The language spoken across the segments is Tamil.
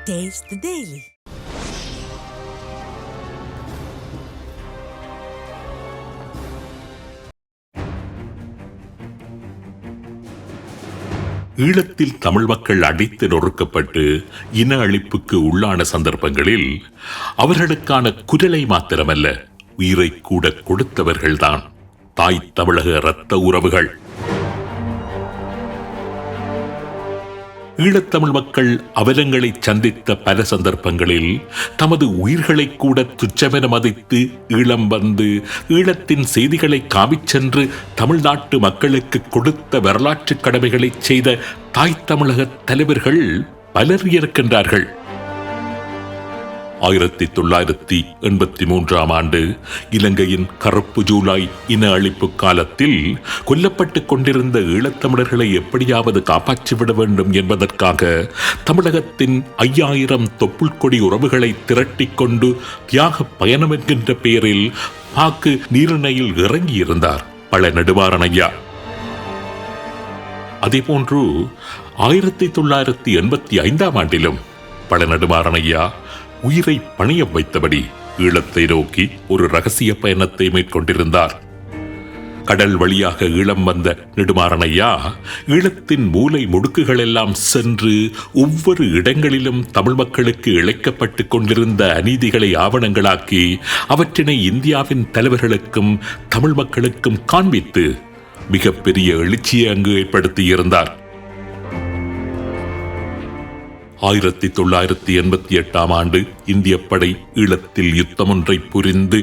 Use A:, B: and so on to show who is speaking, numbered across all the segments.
A: Taste the Daily.
B: ஈழத்தில் தமிழ் மக்கள் அடித்து நொறுக்கப்பட்டு இன அழிப்புக்கு உள்ளான சந்தர்ப்பங்களில் அவர்களுக்கான குரலை மாத்திரமல்ல உயிரை கூட கொடுத்தவர்கள்தான் தாய் தமிழக இரத்த உறவுகள் ஈழத்தமிழ் மக்கள் அவலங்களை சந்தித்த பல சந்தர்ப்பங்களில் தமது உயிர்களை கூட துச்சமென மதித்து ஈழம் வந்து ஈழத்தின் செய்திகளை காமிச் சென்று தமிழ்நாட்டு மக்களுக்கு கொடுத்த வரலாற்று கடமைகளை செய்த தாய் தமிழக தலைவர்கள் பலர் இருக்கின்றார்கள் ஆயிரத்தி தொள்ளாயிரத்தி எண்பத்தி மூன்றாம் ஆண்டு இலங்கையின் கருப்பு ஜூலை இன அழிப்பு காலத்தில் கொல்லப்பட்டுக் கொண்டிருந்த ஈழத்தமிழர்களை எப்படியாவது காப்பாற்றிவிட வேண்டும் என்பதற்காக தமிழகத்தின் ஐயாயிரம் தொப்புள் கொடி உறவுகளை திரட்டிக்கொண்டு தியாக பயணம் என்கின்ற பெயரில் பாக்கு நீரிணையில் இறங்கியிருந்தார் பல நெடுவாரன் ஐயா. அதேபோன்று ஆயிரத்தி தொள்ளாயிரத்தி எண்பத்தி ஐந்தாம் ஆண்டிலும் பல நடுமாறன் உயிரை பணியம் வைத்தபடி ஈழத்தை நோக்கி ஒரு ரகசிய பயணத்தை மேற்கொண்டிருந்தார். கடல் வழியாக ஈழம் வந்த நெடுமாறனையா ஈழத்தின் மூலை முடுக்குகளெல்லாம் சென்று ஒவ்வொரு இடங்களிலும் தமிழ் மக்களுக்கு இழைக்கப்பட்டுக் கொண்டிருந்த அநீதிகளை ஆவணங்களாக்கி அவற்றினை இந்தியாவின் தலைவர்களுக்கும் தமிழ் மக்களுக்கும் காண்பித்து மிகப்பெரிய எழுச்சியை அங்கு ஏற்படுத்தியிருந்தார். ஆயிரத்தி தொள்ளாயிரத்தி எண்பத்தி எட்டாம் ஆண்டு இந்திய படை ஈழத்தில் யுத்தமொன்றை புரிந்து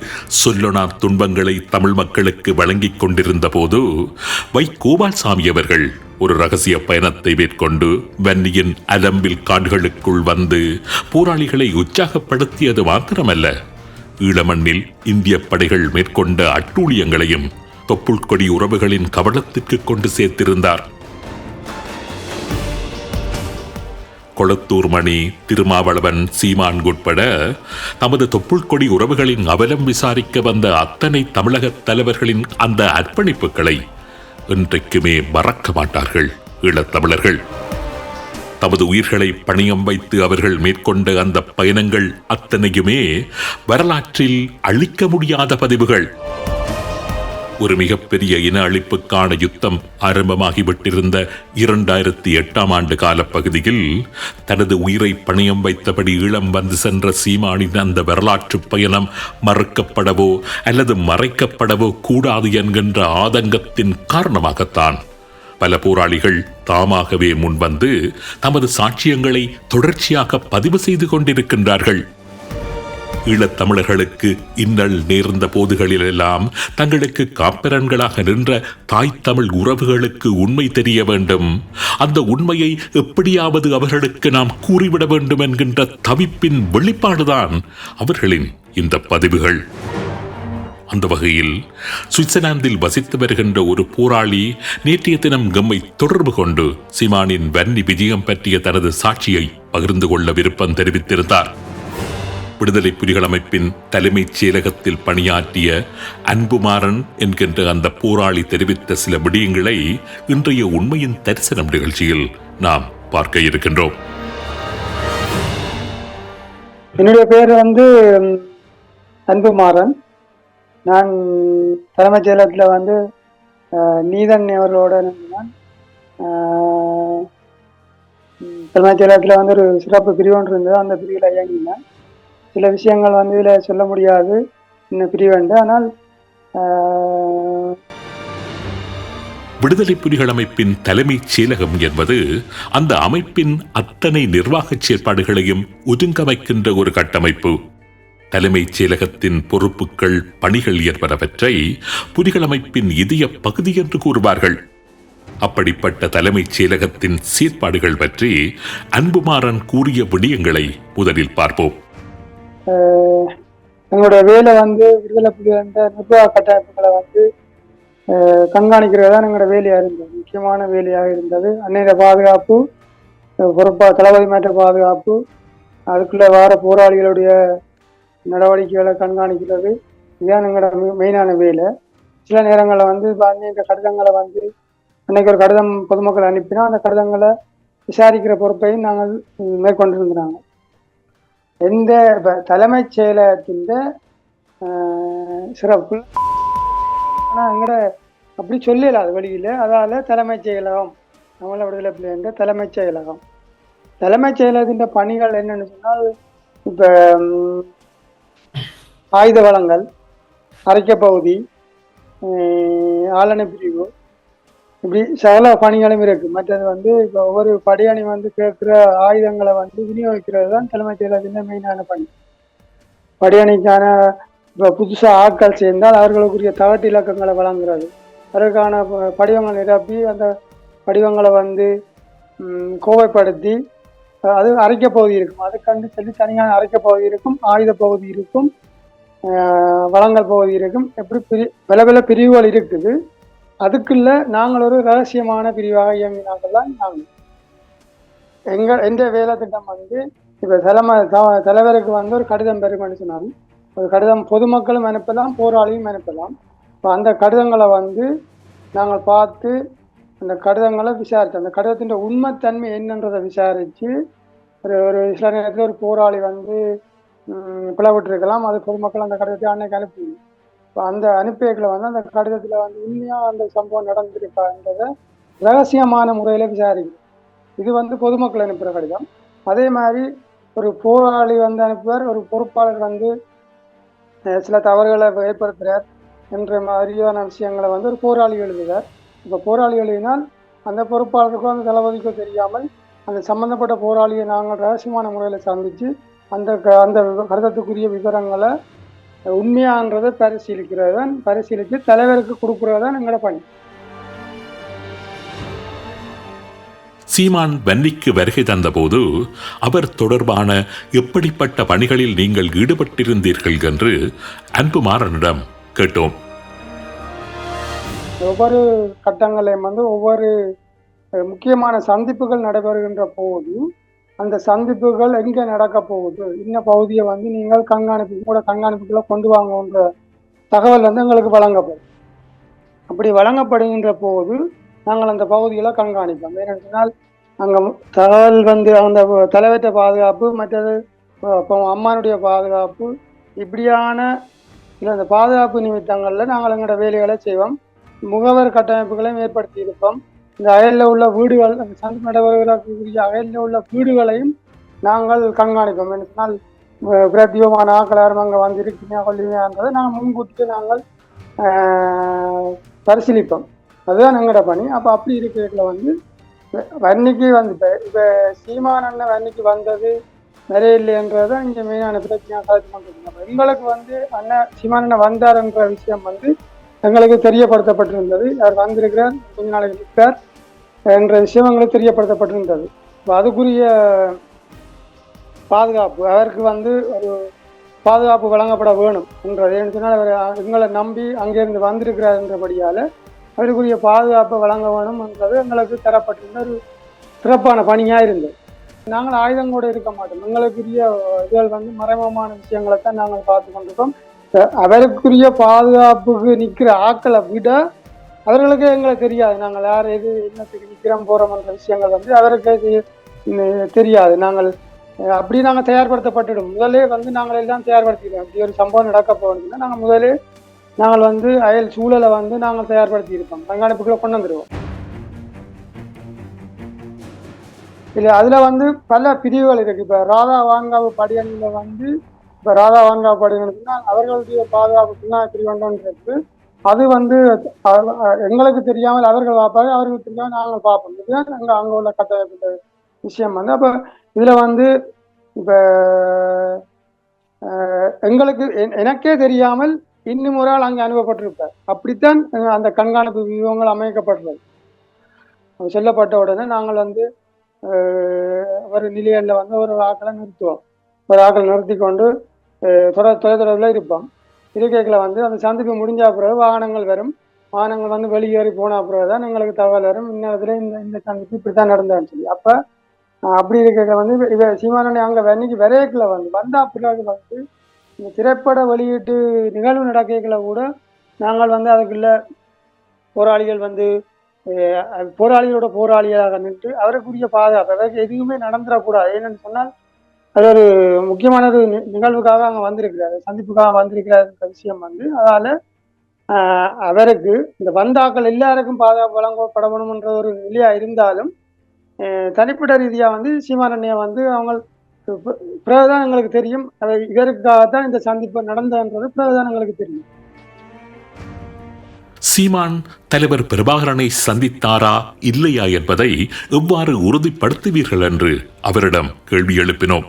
B: சொல்லொணா துன்பங்களை தமிழ் மக்களுக்கு வழங்கிக் கொண்டிருந்த போது வை கோபால்சாமி அவர்கள் ஒரு ரகசிய பயணத்தை மேற்கொண்டு வன்னியின் அலம்பில் காடுகளுக்குள் வந்து போராளிகளை உற்சாகப்படுத்தியது மாத்திரமல்ல. ஈழமண்ணில் இந்திய படைகள் மேற்கொண்ட அட்டூழியங்களையும் தொப்புள் கொடி உறவுகளின் கவனத்திற்கு கொண்டு சேர்த்திருந்தார். கொளத்தூர் மணி திருமாவளவன் சீமான் உட்பட தமது தொப்புள்கொடி உறவுகளின் அவலம் விசாரிக்க வந்த அத்தனை தமிழக தலைவர்களின் அந்த அர்ப்பணிப்புகளை இன்றைக்குமே மறக்க மாட்டார்கள் ஈழத்தமிழர்கள் தமது உயிர்களை பணியம் வைத்து அவர்கள் மேற்கொண்ட அந்த பயணங்கள் அத்தனையுமே வரலாற்றில் அழிக்க முடியாத பதிவுகள். ஒரு மிகப்பெரிய இன அழிப்புக்கான யுத்தம் ஆரம்பமாகிவிட்டிருந்த இரண்டாயிரத்தி எட்டாம் ஆண்டு காலப்பகுதியில் தனது உயிரை பணியம் வைத்தபடி ஈழம் வந்து சென்ற சீமானின் அந்த வரலாற்று பயணம் மறுக்கப்படவோ அல்லது மறைக்கப்படவோ கூடாது என்கின்ற ஆதங்கத்தின் காரணமாகத்தான். பல போராளிகள் தாமாகவே முன்வந்து தமது சாட்சியங்களை தொடர்ச்சியாக பதிவு செய்து கொண்டிருக்கின்றார்கள். ஈழத்தமிழர்களுக்கு இன்னல் நேர்ந்த போதுகளிலெல்லாம் தங்களுக்கு காப்பிரன்களாக நின்ற தாய் தமிழ் உறவுகளுக்கு உண்மை தெரிய வேண்டும். அந்த உண்மையை எப்படியாவது அவர்களுக்கு நாம் கூறிவிட வேண்டும் என்கின்ற தவிப்பின் வெளிப்பாடுதான் அவர்களின் இந்த பதிவுகள். அந்த வகையில் சுவிட்சர்லாந்தில் வசித்து வருகின்ற ஒரு போராளி நேற்றைய தினம் கம்மை தொடர்பு கொண்டு சிமானின் வன்னி விஜயம் பற்றிய தனது சாட்சியை பகிர்ந்து கொள்ள விருப்பம் தெரிவித்திருந்தார். விடுதலை புலிகள் அமைப்பின் தலைமைச் செயலகத்தில் பணியாற்றிய அன்புமாறன் என்கின்ற அந்த போராளி தெரிவித்த சில விடயங்களை இன்றைய உண்மையின் தரிசனம் நிகழ்ச்சியில் நாம் பார்க்க இருக்கின்றோம்.
C: என்னுடைய பேர் வந்து அன்புமாறன். நான் தலைமைச் செயலகத்தில் வந்து நீதன் அவர்களோட நான் தலைமைச் செயலகத்தில் வந்து ஒரு சிறப்பு பிரிவு ஒன்று இருந்தது அந்த பிரிவில் இயங்கினேன். சில விஷயங்கள் வந்து இதில் சொல்ல முடியாது. இன்னும் பிரிவண்டு. ஆனால்
B: விடுதலை புலிகள் அமைப்பின் தலைமைச் செயலகம் என்பது அந்த அமைப்பின் அத்தனை நிர்வாகச் செயற்பாடுகளையும் ஒதுங்கமைக்கின்ற ஒரு கட்டமைப்பு. தலைமைச் செயலகத்தின் பொறுப்புகள் பணிகள் என்பனவற்றை புலிகள் அமைப்பின் இதய பகுதி என்று கூறுவார்கள். அப்படிப்பட்ட தலைமைச் செயலகத்தின் செயற்பாடுகள் பற்றி அன்புமாறன் கூறிய விடயங்களை முதலில் பார்ப்போம்.
C: எங்களுடைய வேலை வந்து விடுதலை புலிகள் அந்த நிர்வாக கட்டமைப்புகளை வந்து கண்காணிக்கிறது தான் எங்களோட வேலையாக இருந்தது. முக்கியமான வேலையாக இருந்தது. அன்னைய பாதுகாப்பு பொறுப்பா தளபதி மாற்ற பாதுகாப்பு அதுக்குள்ள வார போராளிகளுடைய நடவடிக்கைகளை கண்காணிக்கிறது. இதுதான் எங்களோட மெ- மெயினான வேலை. சில நேரங்களில் வந்து பாருங்க இந்த கடிதங்களை வந்து அன்னைக்கு ஒரு கடிதம் பொதுமக்கள் அனுப்பினா அந்த கடிதங்களை விசாரிக்கிற பொறுப்பையும் நாங்கள் மேற்கொண்டிருந்தாங்க எந்த தலைமைச் செயலகத்தின் சிறப்பு. ஆனால் அங்கே அப்படி சொல்லல அது வழியில். அதால் தலைமைச் செயலகம் தமிழ விடுதலை பிள்ளைங்க தலைமைச் செயலகம். தலைமைச் செயலகத்தின் பணிகள் என்னன்னு சொன்னால் இப்போ ஆயுத வளங்கள் அரைக்க பகுதி ஆளணை பிரிவு இப்படி சகல பணிகளும் இருக்கு. மற்றது வந்து இப்போ ஒவ்வொரு படையணி வந்து கேட்குற ஆயுதங்களை வந்து விநியோகிக்கிறது தான் தலைமை செயலாளர் மெயினான பணி. படையணிக்கான இப்போ புதுசாக ஆட்கள் சேர்ந்தால் அவர்களுக்குரிய தகட்டு இலக்கங்களை வழங்குறது. அதற்கான படிவங்களை நிரப்பி அந்த படிவங்களை வந்து கோவைப்படுத்தி அது அரைக்க பகுதி இருக்கும். அதுக்கண்டு சொல்லி தனியான அரைக்க பகுதி இருக்கும் ஆயுத பகுதி இருக்கும் வளங்கள் பகுதி இருக்கும். எப்படி பிரி பல பல பிரிவுகள் இருக்குது. அதுக்குள்ள நாங்கள் ஒரு ரகசியமான பிரிவாக இயங்கினாங்கள் தான் நாங்கள். எங்கள் எந்த வேலை திட்டம் வந்து இப்போ தலைமை த- தலைவருக்கு வந்து ஒரு கடிதம் பெருமைன்னு சொன்னாலும் ஒரு கடிதம் பொதுமக்களும் அனுப்பலாம் போராளியும் அனுப்பலாம். இப்போ அந்த கடிதங்களை வந்து நாங்கள் பார்த்து அந்த கடிதங்களை விசாரித்தோம். அந்த கடிதத்தின் உண்மைத்தன்மை என்னன்றதை விசாரித்து ஒரு ஒரு சில நேரத்தில் ஒரு போராளி வந்து பிளவுட்டு இருக்கலாம். அது பொதுமக்கள் அந்த கடிதத்தை அன்னைக்கு அனுப்பி அந்த அனுப்பியர்களை வந்து அந்த கடிதத்தில் வந்து உண்மையாக அந்த சம்பவம் நடந்திருக்கான்றதை ரகசியமான முறையில் விசாரிக்கும் இது வந்து பொதுமக்கள் அனுப்புகிற கடிதம். அதே மாதிரி ஒரு போராளி வந்து அனுப்புவார். ஒரு பொறுப்பாளர் வந்து சில தவறுகளை ஏற்படுத்துகிறார் என்ற மாதிரியான விஷயங்களை வந்து ஒரு போராளி எழுதுகிறார் இப்போ போராளி எழுதினால் அந்த பொறுப்பாளருக்கோ அந்த தளபதிக்கோ தெரியாமல் அந்த சம்பந்தப்பட்ட போராளியை நாங்கள் ரகசியமான முறையில் சந்தித்து அந்த க- அந்த கடிதத்துக்குரிய விவரங்களை உண்மையான்றதை பரிசீலிக்கிறது தான் பரிசீலித்து தலைவருக்கு கொடுக்குறது தான் எங்களோட பணி.
B: சீமான் வன்னிக்கு வருகை தந்தபோது அவர் தொடர்பான எப்படிப்பட்ட பணிகளில் நீங்கள் ஈடுபட்டிருந்தீர்கள் என்று அன்புமாறனிடம் கேட்டோம்.
C: ஒவ்வொரு கட்டங்களையும் வந்து ஒவ்வொரு முக்கியமான சந்திப்புகள் நடைபெறுகின்ற போது அந்த சந்திப்புகள் எங்கே நடக்க போகுது? இன்ன பகுதியை வந்து நீங்கள் கண்காணிப்பு கூட கண்காணிப்புக்குள்ள கொண்டு வாங்கன்ற தகவல் வந்து எங்களுக்கு வழங்கப்படும். அப்படி வழங்கப்படுகின்ற போது நாங்கள் அந்த பகுதியில் கண்காணிப்போம். ஏன்னு சொன்னால் அங்கே தகவல் வந்து அந்த தலைவற்ற பாதுகாப்பு மற்றது இப்போ அம்மானுடைய பாதுகாப்பு இப்படியான இல்லை அந்த பாதுகாப்பு நிமித்தங்களில் நாங்கள் எங்களோட வேலைகளை செய்வோம். முகவர் கட்டமைப்புகளையும் ஏற்படுத்தி இருப்போம். இந்த அயலில் உள்ள வீடுகள் அந்த சந்தை அயலில் உள்ள வீடுகளையும் நாங்கள் கண்காணிப்போம். என்று சொன்னால் அஹ், பிரத்யேகமான அங்கே வந்திருக்கீங்க கொல்லுவீங்கன்றதை நாங்கள் முன்கூட்டி நாங்கள் பரிசீலிப்போம். அதுதான் எங்களோட பணி. அப்போ அப்படி இருக்கிறதுல வந்து வன்னிக்கு வந்து இப்போ இப்போ சீமான் அண்ணன் வன்னிக்கு வந்தது நிறைய இல்லைன்றது தான் இங்கே மெயினான பிரச்சனையாக கருத்து கொண்டிருக்கோம் எங்களுக்கு வந்து அண்ணன் சீமான் அண்ணன் வந்தாருன்ற விஷயம் வந்து எங்களுக்கு தெரியப்படுத்தப்பட்டிருந்தது. அவர் வந்திருக்கிறார் கொஞ்ச நாளைக்கு இருக்கிறார் என்ற விஷயங்களும் தெரியப்படுத்தப்பட்டிருந்தது. அதுக்குரிய பாதுகாப்பு அவருக்கு வந்து ஒரு பாதுகாப்பு வழங்கப்பட வேணும் என்றது ஏன்னு சொன்னால் அவர் எங்களை நம்பி அங்கேருந்து வந்திருக்கிறார் என்றபடியால் அவருக்குரிய பாதுகாப்பை வழங்க வேணும் என்றது எங்களுக்கு தரப்பட்டிருந்த ஒரு சிறப்பான பணியாக இருந்தது. நாங்கள் ஆயுதம் கூட இருக்க மாட்டோம். எங்களுக்குரிய இதுகள் வந்து மறைமுகமான விஷயங்களை தான் நாங்கள் பார்த்து கொண்டிருக்கோம். அவருக்குரிய பாதுகாப்புக்கு நிற்கிற ஆக்களை விட அவர்களுக்கு எங்களுக்கு தெரியாது. நாங்கள் யார் எது என்னத்துக்கு நிற்கிறோம் போகிறோம்ன்ற விஷயங்கள் வந்து அவருக்கு தெரியாது. நாங்கள் அப்படி நாங்கள் தயார்படுத்தப்பட்டுடும் முதலே வந்து நாங்கள் எல்லாம் தயார்படுத்திடுவோம் அப்படி ஒரு சம்பவம் நடக்க போகிறதுன்னா நாங்கள் முதலே நாங்கள் வந்து அயல் சூழலை வந்து நாங்கள் தயார்படுத்தி இருப்போம் கண்காணிப்புக்குள்ள கொண்டு வந்துடுவோம் இல்லை அதில் வந்து பல பிரிவுகள் இருக்குது. இப்போ ராதா வாங்காவு படியணியில் வந்து இப்போ ராதா வாங்காவு படியணுன்னா அவர்களுடைய பாதுகாப்புக்குன்னா பிரிவண்டன்றது அது வந்து எங்களுக்கு தெரியாமல் அவர்கள் பார்ப்பாங்க அவர்களுக்கு தெரியாமல் நாங்கள் பார்ப்போம். இதுதான் அங்கே அங்கே உள்ள கட்டமைப்பு விஷயம் வந்து. அப்போ இதில் வந்து இப்போ எங்களுக்கு எனக்கே தெரியாமல் இன்னும் ஒரு ஆள் அங்கே அனுப்பப்பட்டிருப்பார். அப்படித்தான் அந்த கண்காணிப்பு வியூகங்கள் அமைக்கப்பட்டது செல்லப்பட்ட சொல்லப்பட்ட உடனே நாங்கள் வந்து ஒரு நிலையில வந்து ஒரு ஆக்களை நிறுத்துவோம். ஒரு ஆக்களை நிறுத்தி கொண்டு தொடர் தொலை தொலைதொடர்பில் இருப்போம். இருக்கைகளை வந்து அந்த சந்திப்பு முடிஞ்ச பிறகு வாகனங்கள் வரும். வாகனங்கள் வந்து வெளியேறி போன பிறகு தான் எங்களுக்கு தகவல் வரும். இந்நேரத்தில் இந்த இந்த சந்திப்பு இப்படி தான் நடந்தான்னு சொல்லி. அப்போ அப்படி இருக்கைகளை வந்து இவ- சீமானனை அங்கே வென்னைக்கு விரைக்கில் வந்து வந்தா பிறகு வந்து இந்த திரைப்பட வெளியீட்டு நிகழ்வு நடக்கைகளை கூட நாங்கள் வந்து அதுக்குள்ள போராளிகள் வந்து போராளிகளோட போராளியாக நின்று அவருக்குரிய பாதுகாப்பு எதுவுமே நடந்துடக்கூடாது ஏன்னு சொன்னால் அது ஒரு முக்கியமான ஒரு நிகழ்வுக்காக அங்கே வந்திருக்கிறாரு சந்திப்புக்காக வந்திருக்கிறாருன்ற விஷயம் வந்து அதால அவருக்கு இந்த வந்தாக்கள் எல்லாருக்கும் பாதுகாப்பு வழங்கப்படணும்ன்ற ஒரு நிலையா இருந்தாலும் தனிப்பட்ட ரீதியாக வந்து சீமானண்ணைய வந்து அவங்க பிரதானங்களுக்கு பிறகுதான் எங்களுக்கு தெரியும். அது இந்த சந்திப்பு நடந்ததுன்றது பிறகுதான் எங்களுக்கு தெரியும்.
B: சீமான் தலைவர் பிரபாகரனை சந்தித்தாரா இல்லையா என்பதை எவ்வாறு உறுதிப்படுத்துவீர்கள் என்று அவரிடம் கேள்வி எழுப்பினோம்.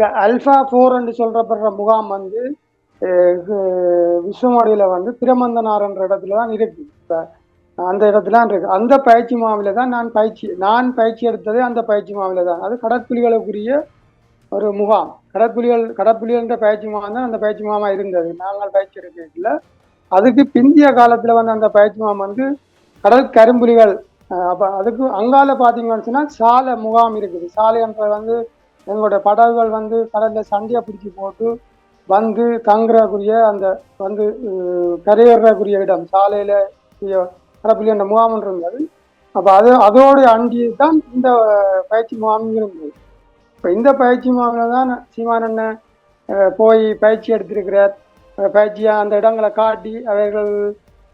C: இப்போ அல்ஃபா ஃபோர் என்று சொல்றப்படுற முகாம் வந்து அஹ், வந்து திருமந்தனார்ன்ற இடத்துல தான் இருக்கு. இப்போ அந்த இடத்துல இருக்கு. அந்த பயிற்சி மாவில தான் நான் பயிற்சி நான் பயிற்சி எடுத்ததே அந்த பயிற்சி மாவில தான். அது கடற்புலிகளுக்குரிய ஒரு முகாம். கடற்புலிகள் கடற்புலிகள்ன்ற பயிற்சி முகாம் தான் அந்த பயிற்சி முகாமாக இருந்தது. நாங்கள் பயிற்சி எடுக்கல அதுக்கு பிந்திய காலத்தில் வந்து அந்த பயிற்சி முகாம் வந்து கடல் கரும்புலிகள் அப்போ அதுக்கு அங்கால பார்த்தீங்கன்னு சொன்னால் சாலை முகாம் இருக்குது. சாலை வந்து எங்களுடைய படகுகள் வந்து கடல்ல சண்டையை பிடிச்சி போட்டு வந்து தங்குறக்குரிய அந்த வந்து கரையேறக்குரிய இடம் சாலையில கடப்புலி அந்த முகாம் இருந்தது. அப்போ அது அதோடு அண்டி தான் இந்த பயிற்சி முகாம் இருந்தது. இப்போ இந்த பயிற்சி முகாமில் தான் சீமானண்ணன் போய் பயிற்சி எடுத்திருக்கிறார். பயிற்சியாக அந்த இடங்களை காட்டி அவர்கள்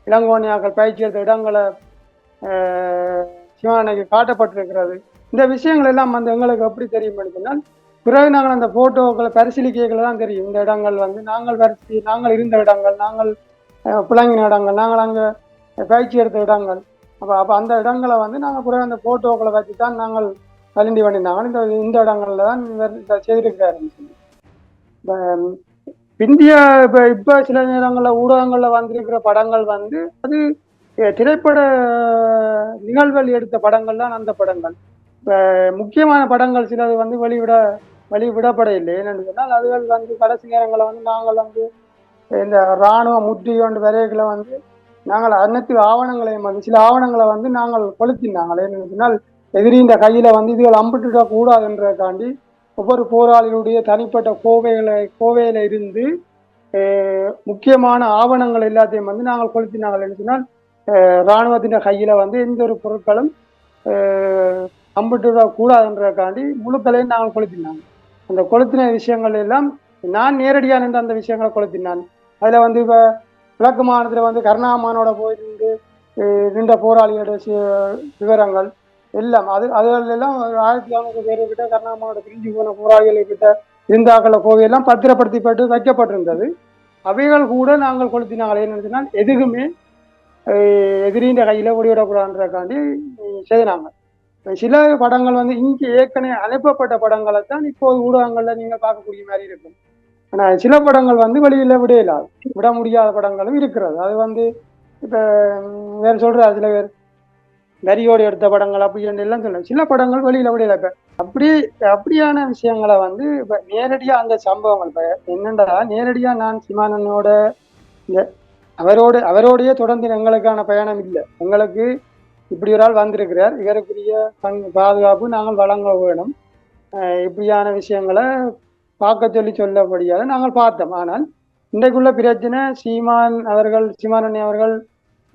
C: இளங்கோனியாக்கள் பயிற்சி எடுத்த இடங்களை சிவானைக்கு காட்டப்பட்டிருக்கிறது. இந்த விஷயங்கள் எல்லாம் வந்து எங்களுக்கு எப்படி தெரியும் சொன்னால் பிறகு நாங்கள் அந்த போட்டோக்களை பரிசீலிக்கைகளை தான் தெரியும். இந்த இடங்கள் வந்து நாங்கள் பரிசீலி நாங்கள் இருந்த இடங்கள் நாங்கள் அஹ், புழங்கின இடங்கள் நாங்கள் அங்கே பயிற்சி எடுத்த இடங்கள். அப்போ அப்போ அந்த இடங்களை வந்து நாங்கள் பிறகு அந்த போட்டோக்களை வச்சு தான் நாங்கள் கலிண்டி பண்ணியிருந்தாங்க இந்த இந்த இடங்களில் தான் செய்திருக்கிறாருன்னு சொல்லி இந்திய இப்போ இப்போ சில நேரங்களில் ஊடகங்களில் வந்திருக்கிற படங்கள் வந்து அது திரைப்பட நிகழ்வுகள் எடுத்த படங்கள் தான் அந்த படங்கள். இப்போ முக்கியமான படங்கள் சிலது வந்து வெளிவிட வெளிவிடப்பட இல்லை ஏன்னு சொன்னால் அதுகள் வந்து கடைசி நேரங்களில் வந்து நாங்கள் வந்து இந்த இராணுவ முற்றுகை வரைகளை வந்து நாங்கள் அனைத்து ஆவணங்களையும் வந்து சில ஆவணங்களை வந்து நாங்கள் கொளுத்தினாங்கள். ஏன்னு சொன்னால் எதிரின்ற கையில் வந்து இதுகள் அம்பிட்டுட கூடாதுன்றதுக்காண்டி ஒவ்வொரு போராளிகளுடைய தனிப்பட்ட கோவைகளை கோவையில் இருந்து முக்கியமான ஆவணங்கள் எல்லாத்தையும் வந்து நாங்கள் கொளுத்தினாங்கள். என்று சொன்னால் அஹ், இராணுவத்தின் வந்து எந்த ஒரு பொருட்களும் அஹ், அம்பிட்டுட முழு தலையும் நாங்கள் கொளுத்தினாங்க. அந்த கொளுத்தின விஷயங்கள் எல்லாம் நான் நேரடியாக நின்று அந்த விஷயங்களை கொளுத்தினான். அதில் வந்து இப்போ கிழக்கு மாநிலத்தில் வந்து கருணாமானோட போய் நின்று நின்ற போராளியோட விவரங்கள் எல்லாம் அது அதுகளெல்லாம் ஆயிரத்தி ஐநூறு பேர் கிட்ட கருணாமானோட பிரிஞ்சு போன போராளிகள் கிட்ட இருந்தாக்கள கோவையெல்லாம் பத்திரப்படுத்தப்பட்டு வைக்கப்பட்டிருந்தது. அவைகள் கூட நாங்கள் கொளுத்தினாங்களே என்னன்னு எதுக்குமே எதிரின்ற கையில் ஒடிவிடக்கூடாதுன்றக்காண்டி செய்தினாங்க சில படங்கள் வந்து இங்கே ஏற்கனவே அனுப்பப்பட்ட படங்களை தான் இப்போது ஊடகங்கள்ல நீங்க பார்க்கக்கூடிய மாதிரி இருக்கும். ஆனா சில படங்கள் வந்து வெளியில விடையில விட முடியாத படங்களும் இருக்கிறது. அது வந்து இப்ப வேற சொல்றாரு சில பேர். வரியோடு எடுத்த படங்கள் அப்படி எல்லாம் சொல்லுவேன் சில படங்கள் வெளியில விடையில இப்ப அப்படி அப்படியான விஷயங்களை வந்து இப்ப நேரடியா அந்த சம்பவங்கள் இப்ப என்னண்டா நேரடியா நான் சிமானனோட இந்த அவரோட அவரோடையே தொடர்ந்து எங்களுக்கான பயணம் இல்லை. எங்களுக்கு இப்படி ஒரு ஆள் வந்திருக்கிறார். இவருக்குரிய பங் பாதுகாப்பு நாங்கள் வழங்க வேணும். இப்படியான விஷயங்களை பார்க்க சொல்லி சொல்லப்படியாக நாங்கள் பார்த்தோம். ஆனால் இன்றைக்குள்ள பிரச்சனை சீமான் அவர்கள் சீமான் அண்ணி அவர்கள்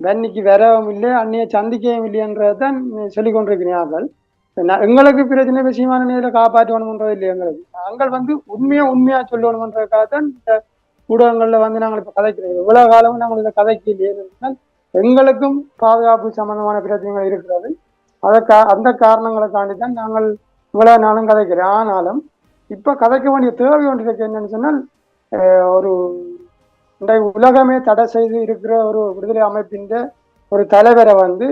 C: வன்னிக்கு வரவும் இல்லை அன்னியை சந்திக்கவும் இல்லைன்றதான் சொல்லிக் கொண்டிருக்கிறார்கள். எங்களுக்கு பிரச்சனை இப்போ சீமான அண்ணியில காப்பாற்றணும்ன்றது இல்லை எங்களுக்கு. நாங்கள் வந்து உண்மையா உண்மையா சொல்லணும்ன்றதுக்காக தான் இந்த ஊடகங்கள்ல வந்து நாங்கள் இப்போ கதைக்கிறோம். இவ்வளவு காலமும் நாங்கள் இதை கதைக்க இல்லையே எங்களுக்கும் பாதுகாப்பு சம்பந்தமான பிரச்சனைகள் இருக்கிறது. அதற்கா அந்த காரணங்களை தான் நாங்கள் இவ்வளவு நாளும் கதைக்கிறோம். ஆனாலும் இப்ப கதைக்க வேண்டிய தேவை ஒன்று இருக்கு. என்னன்னு சொன்னால் ஒரு இன்றைய உலகமே தடை செய்து இருக்கிற ஒரு விடுதலை அமைப்பின் ஒரு தலைவரை வந்து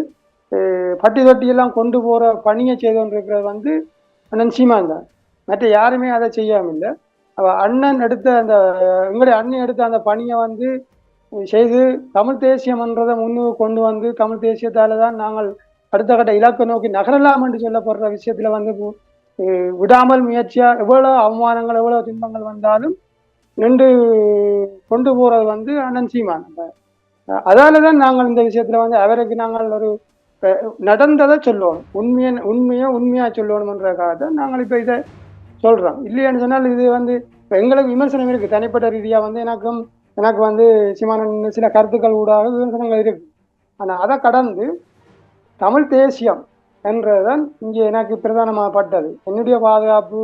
C: பட்டி தொட்டியெல்லாம் கொண்டு போற பணியை செய்து கொண்டிருக்கிறது வந்து அண்ணன் சீமான் தான். மற்ற யாருமே அதை செய்யாம இல்லை. அண்ணன் எடுத்த அந்த எங்களுடைய அண்ணன் எடுத்த அந்த பணியை வந்து செய்து தமிழ் தேசியம்ன்றதை முன்னுக்கு கொண்டு வந்து தமிழ் தேசியத்தால தான் நாங்கள் அடுத்த கட்ட இலக்கை நோக்கி நகரலாம் என்று சொல்லப்படுற விஷயத்துல வந்து விடாமல் முயற்சியா எவ்வளவு அவமானங்கள் எவ்வளவு துன்பங்கள் வந்தாலும் நின்று கொண்டு போறது வந்து அண்ணன் சீமான். அதாலதான் அதால தான் நாங்கள் இந்த விஷயத்துல வந்து அவருக்கு நாங்கள் ஒரு நடந்ததை சொல்லுவோம் உண்மையை உண்மையா உண்மையா சொல்லணும்ன்றதுக்காக தான் நாங்கள் இப்ப இதை சொல்றோம். இல்லையான்னு சொன்னால் இது வந்து எங்களுக்கு விமர்சனம் இருக்கு. தனிப்பட்ட ரீதியா வந்து எனக்கும் எனக்கு வந்து சீமானன் சில கருத்துக்கள் ஊடாக விமர்சனங்கள் இருக்கு. ஆனால் அதை கடந்து தமிழ் தேசியம் என்றதுதான் இங்கே எனக்கு பிரதானமாகப்பட்டது. என்னுடைய பாதுகாப்பு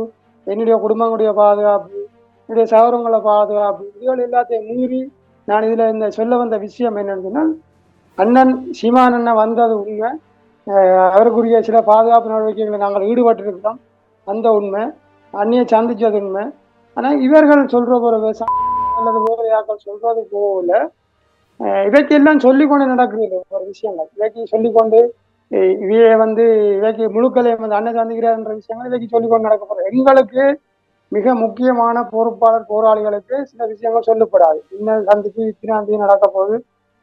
C: என்னுடைய குடும்பங்களுடைய பாதுகாப்பு என்னுடைய சகோதரங்களை பாதுகாப்பு இதுகள் எல்லாத்தையும் மீறி நான் இதில் இந்த சொல்ல வந்த விஷயம் என்னன்னு சொன்னால் அண்ணன் சீமான் அண்ணன் வந்தது உண்மை. அவருக்குரிய சில பாதுகாப்பு நடவடிக்கைகளை நாங்கள் ஈடுபட்டிருக்கிறோம். அந்த உண்மை. அண்ணியை சந்திச்சது உண்மை. ஆனால் இவர்கள் சொல்கிற ஒரு விவசாயம் அல்லது வேறு யாக்கள் சொல்றது போகல இவைக்கெல்லாம் சொல்லிக்கொண்டு நடக்கிறது ஒரு விஷயங்கள். இவைக்கு சொல்லிக்கொண்டு அஹ் வந்து இவைக்கு முழுக்கலையும் வந்து அண்ணன் சந்திக்கிறார்ன்ற விஷயங்கள் இவைக்கு சொல்லிக்கொண்டு நடக்க போறோம் எங்களுக்கு மிக முக்கியமான பொறுப்பாளர் போராளிகளுக்கு சில விஷயங்கள் சொல்லப்படாது. இன்னும் சந்திப்பு இத்தனாம் நடக்க போகுது.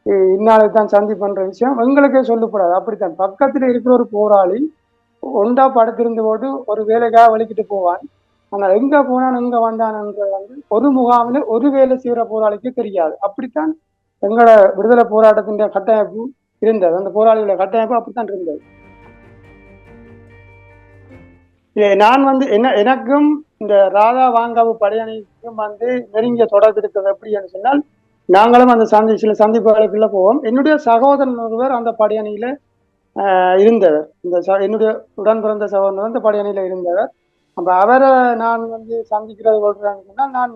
C: இ- இந்நாளுக்கு தான் சந்திப்புன்ற விஷயம் எங்களுக்கே சொல்லப்படாது. அப்படித்தான். பக்கத்துல இருக்கிற ஒரு போராளி ஒண்டா படுத்திருந்து போது ஒரு வேலைக்காக வலிக்கிட்டு போவான். ஆனால் எங்க போனான் எங்க வந்தான்ன்றது வந்து ஒரு முகாமில் ஒரு வேலை செய்கிற போராளிக்கு தெரியாது. அப்படித்தான் எங்களோட விடுதலை போராட்டத்தின் கட்டமைப்பு இருந்தது. அந்த போராளிகளோட கட்டமைப்பு அப்படித்தான் இருந்தது. நான் வந்து என்ன எனக்கும் இந்த ராதா வாங்காவு படையணிக்கும் வந்து நெருங்கிய தொடர்பு இருக்கிறது எப்படின்னு சொன்னால் நாங்களும் அந்த சந்தி சில சந்திப்புகளுக்குள்ள போவோம். என்னுடைய சகோதரன் ஒருவர் அந்த படையணியில இருந்தவர். இந்த ச- என்னுடைய உடன் பிறந்த சகோதரன் அந்த படையணியில இருந்தவர். அப்ப அவரை நான் வந்து சந்திக்கிறது கொள்றேன்னு நான்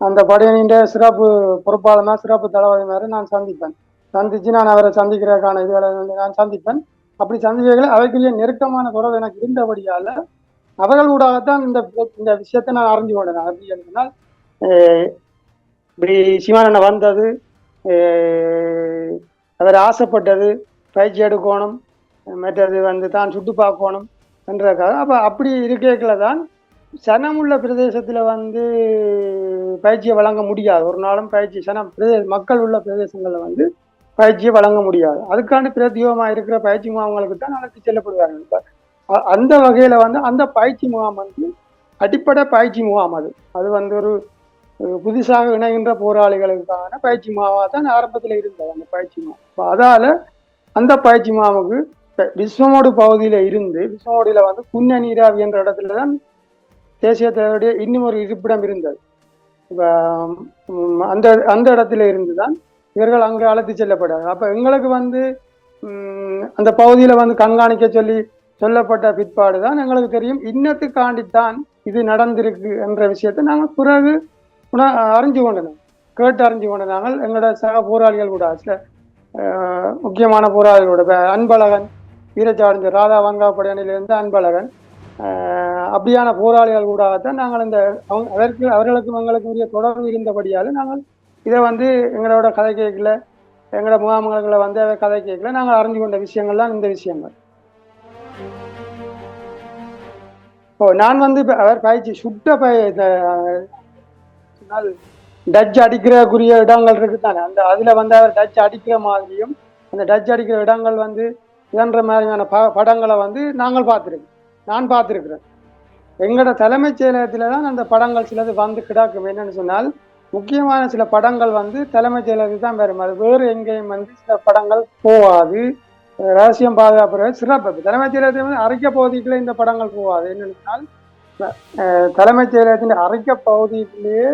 C: அந்த படையணியின் சிறப்பு பொறுப்பாளனா சிறப்பு தளபதி மாதிரி நான் சந்திப்பேன். சந்திச்சு நான் அவரை சந்திக்கிறதுக்கான இதுகளை வந்து நான் சந்திப்பேன். அப்படி சந்திப்புகளை அவைக்குரிய நெருக்கமான தொடர்பு எனக்கு இருந்தபடியால அவர்கள் ஊடாகத்தான் இந்த இந்த விஷயத்தை நான் அறிஞ்சு கொண்டேன். அப்படி சொன்னால் இப்படி சிவானண்ண வந்தது அவர் ஆசைப்பட்டது பயிற்சி எடுக்கணும் மற்றது வந்து தான் சுட்டு பார்க்கணும் என்றதுக்காக அப்போ அப்படி இருக்கைகள தான் சனமுள்ள பிரதேசத்தில் வந்து பயிற்சியை வழங்க முடியாது. ஒரு நாளும் பயிற்சி சனம் பிரதேச மக்கள் உள்ள பிரதேசங்களில் வந்து பயிற்சியை வழங்க முடியாது. அதுக்கான பிரத்யோகமாக இருக்கிற பயிற்சி முகாம்களுக்கு தான் அழைத்து செல்லப்படுவார்கள். அந்த வகையில் வந்து அந்த பயிற்சி முகாம் வந்து அடிப்படை பயிற்சி முகாம் அது. அது வந்து ஒரு புதுசாக இணைகின்ற போராளிகளுக்கான பயிற்சி முகாமாக தான் ஆரம்பத்தில் இருந்தது அந்த பயிற்சி முகாம். அதால் அந்த பயிற்சி முகாமுக்கு விஸ்வமோடு பகுதியில் இருந்து விஸ்வமோடியில் வந்து புண்ண நீராவி என்ற இடத்துல தான் தேசிய தலைவருடைய இன்னும் ஒரு இருப்பிடம் இருந்தது. இப்போ அந்த அந்த இடத்துல இருந்து தான் இவர்கள் அங்கே அழைத்து செல்லப்பட்டார்கள். அப்போ எங்களுக்கு வந்து அந்த பகுதியில் வந்து கண்காணிக்க சொல்லி சொல்லப்பட்ட பிற்பாடு தான் எங்களுக்கு தெரியும். இன்னத்துக்காண்டித்தான் இது நடந்திருக்கு என்ற விஷயத்தை நாங்கள் பிறகு உண- அறிஞ்சு கொண்டனோம் கேட்டு அறிஞ்சு கொண்ட நாங்கள் எங்களோட சக போராளிகள் கூட சில முக்கியமான போராளிகளோட அன்பழகன் வீரச்சார்ந்த ராதா வங்காப்படையணிலிருந்து அன்பழகன். அப்படியான போராளிகள் கூடத்தான் நாங்கள் இந்த அவங்க அதற்கு அவர்களுக்கும் எங்களுக்கும் உரிய தொடர்பு இருந்தபடியால் நாங்கள் இதை வந்து எங்களோட கதை கேட்கல எங்களோட முகாம்களை வந்து அதை கதை கேட்கல நாங்கள் அறிஞ்சு கொண்ட விஷயங்கள்லாம் இந்த விஷயங்கள். ஓ நான் வந்து அவர் பயிற்சி சுட்ட பய டச் அடிக்கிறக்குரிய இடங்கள் இருக்குது தானே அந்த அதில் வந்து அவர் டச் அடிக்கிற மாதிரியும் அந்த டச் அடிக்கிற இடங்கள் வந்து என்ற மாதிரியான ப படங்களை வந்து நாங்கள் பார்த்துருக்கோம். நான் பார்த்துருக்குறேன். எங்களோட தலைமைச் செயலகத்தில் தான் அந்த படங்கள் சிலது வந்து கிடக்கும். என்னன்னு சொன்னால் முக்கியமான சில படங்கள் வந்து தலைமைச் செயலகத்துக்கு தான் வரும். அது வேறு எங்கேயும் வந்து சில படங்கள் போகாது. ரகசியம் பாதுகாப்பு சிறப்பு. தலைமைச் செயலகத்தில் வந்து அறிக்கை பகுதிக்குள்ளே இந்த படங்கள் போகாது. என்னன்னு சொன்னால் தலைமைச் செயலகத்தின் அறிக்கை பகுதியிலேயே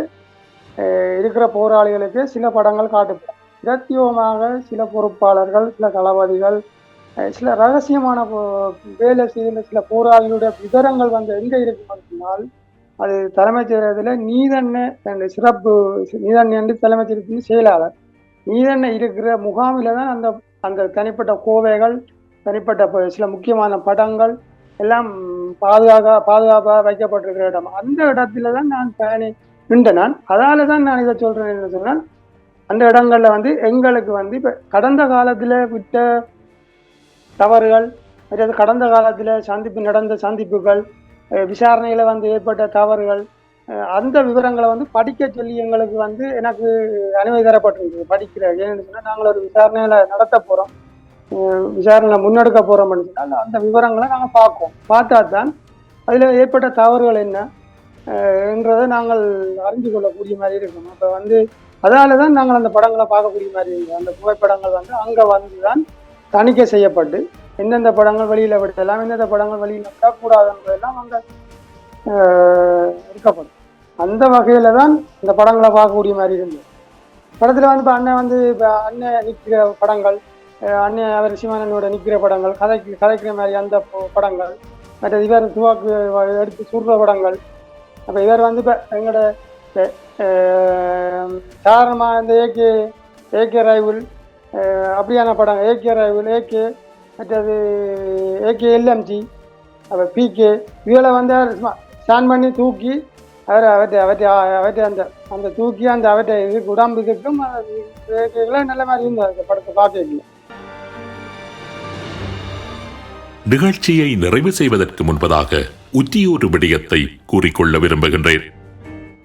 C: இருக்கிற போராளிகளுக்கு சில படங்கள் காட்டப்படும். பிரத்யோகமாக சில பொறுப்பாளர்கள் சில தளபதிகள் சில ரகசியமான வேலை செய்கிற சில போராளிகளுடைய விவரங்கள் வந்து எங்க இருக்குன்னு சொன்னால் அது தலைமைச் செயலகத்தில் நீதண்ண சிறப்பு நீதண்ண என்று தலைமைச் செயலகத்தின் செயலாளர். நீதண்ண இருக்கிற முகாமில் தான் அந்த அந்த தனிப்பட்ட கோவைகள் தனிப்பட்ட சில முக்கியமான படங்கள் எல்லாம் பாதுகாக்க பாதுகாப்பாக வைக்கப்பட்டிருக்கிற இடம். அந்த இடத்துல தான் நான் பயணி நின்ற நான் அதால தான் நான் இதை சொல்கிறேன் என்ன சொன்னால் அந்த இடங்களில் வந்து எங்களுக்கு வந்து இப்போ கடந்த காலத்தில் விட்ட தவறுகள் அதாவது கடந்த காலத்தில் சந்திப்பு நடந்த சந்திப்புகள் விசாரணையில் வந்து ஏற்பட்ட தவறுகள் அந்த விவரங்களை வந்து படிக்க சொல்லி எங்களுக்கு வந்து எனக்கு அனுமதி தரப்பட்டிருக்குது. படிக்கிற ஏன்னு சொன்னால் நாங்கள் ஒரு விசாரணையில் நடத்த போகிறோம் விசாரணை முன்னெடுக்க போகிறோம்னு சொன்னால் அந்த விவரங்களை நாங்கள் பார்ப்போம் பார்த்தா தான் அதில் ஏற்பட்ட தவறுகள் என்ன என்றதை நாங்கள் அறிந்து கொள்ளக்கூடிய மாதிரி இருக்கும். அப்போ வந்து அதால தான் நாங்கள் அந்த படங்களை பார்க்கக்கூடிய மாதிரி இருக்கும். அந்த புகைப்படங்கள் வந்து அங்கே வந்து தான் தணிக்கை செய்யப்பட்டு எந்தெந்த படங்கள் வெளியில் விடலாம் எந்தெந்த படங்கள் வெளியில விடக்கூடாதுன்றதெல்லாம் அங்கே இருக்கப்படும் அந்த வகையில் தான் இந்த படங்களை பார்க்கக்கூடிய மாதிரி இருந்தது. படத்தில் வந்து இப்போ அண்ணன் வந்து இப்போ அண்ணன் நிற்கிற படங்கள் அண்ணன் அவர் சிவானனோட நிற்கிற படங்கள் கதைக்கு கதைக்கிற மாதிரி அந்த படங்கள் மற்ற இவர் துவாக்கு எடுத்து சுடுற படங்கள். அப்போ இவர் வந்து இப்போ எங்களோட சாதாரணமாக இந்த ஏகே ஏகே ரைவல் அப்படியான படம். ஏகே ராகுல் ஏகே மற்றது ஏகே எல்எம்ஜி அப்புறம் பிகே இதில் வந்து ஸ்டாண்ட் பண்ணி தூக்கி அவர் அவற்றை அவற்றை அவற்றை அந்த அந்த தூக்கி அந்த அவற்றை இதுக்கு உடம்பு இதுக்கும் நல்ல மாதிரி இருந்தது. அந்த படத்தை பார்க்கல
B: நிகழ்ச்சியை நிறைவு செய்வதற்கு முன்பதாக உத்தியோரு விடயத்தை கூறிக்கொள்ள விரும்புகின்றேன்.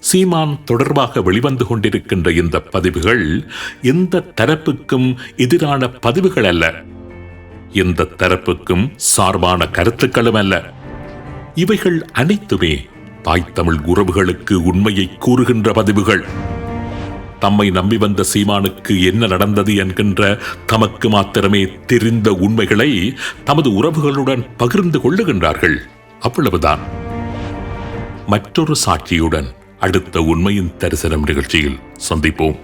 B: சீமான் தொடர்பாக வெளிவந்து கொண்டிருக்கின்ற இந்த பதிவுகள் எந்த தரப்புக்கும் எதிரான பதிவுகள் அல்ல. எந்த தரப்புக்கும் சார்பான கருத்துக்களும் அல்ல. இவைகள் அனைத்துமே தாய் தமிழ் உறவுகளுக்கு உண்மையை கூறுகின்ற பதிவுகள். தம்மை நம்பி வந்த சீமானுக்கு என்ன நடந்தது என்கின்ற தமக்கு மாத்திரமே தெரிந்த உண்மைகளை தமது உறவுகளுடன் பகிர்ந்து கொள்ளுகின்றார்கள். அவ்வளவுதான். மற்றொரு சாட்சியுடன் அடுத்த உண்மையின் தரிசனம் நிகழ்ச்சியில் சந்திப்போம்.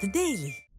A: The Daily.